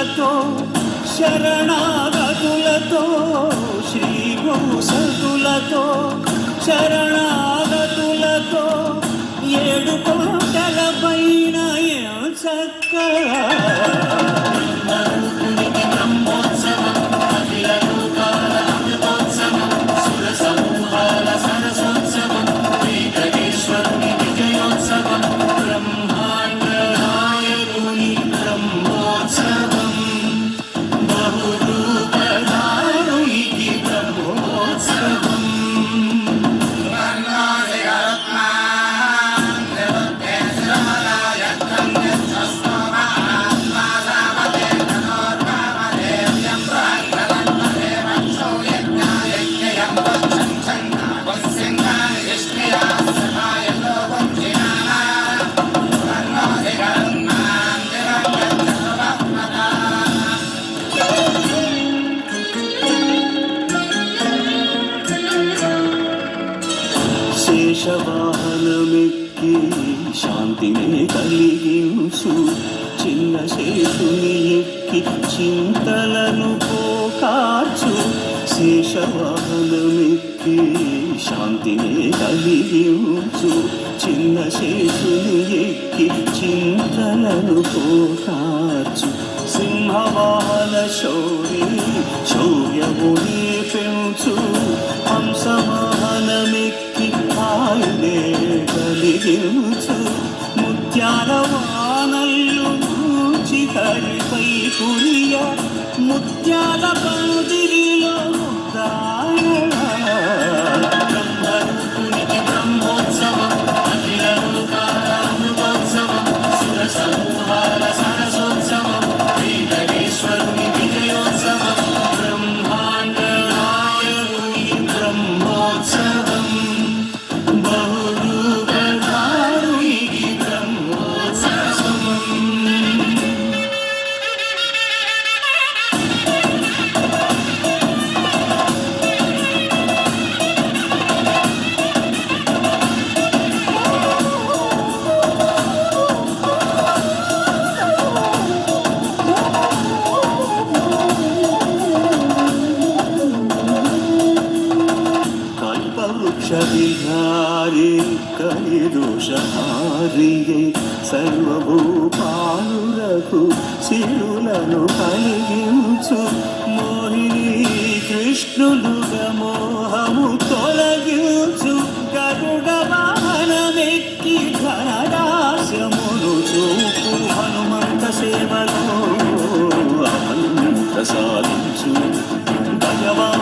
శరణాగతులతో శరణాగతులతో శ్రీ గోసతులతో శరణా శేషవాహనమెక్కి శాంతిని కలిగించు. చిన్న శేషుని ఎక్కి చింతలను పోకాచు శేషవాహనమెక్కి శాంతిని కలిగించు. చిన్న శేషుని ఎక్కి చింతలను పోకాచు సింహవాహన శౌరి శౌర్యముని పెంచు హంసవాహనమెక్కి ఆయనే కలిగించు. ముత్యాల వానల్లు మూచి కడిపై కురియ ముత్యాల పందిరిలో ముద్దాయ దోషవిహారి కలి దోషహారియే సర్వభూపాలులకు శిరులను కలిగించు. మోహిని కృష్ణులుగా మోహము తొలగించు. గరుడ వాహనమెక్కి ఘనదాస్యమును చూపు. హనుమంత సేవలో అమలు సాధించు భగవాన్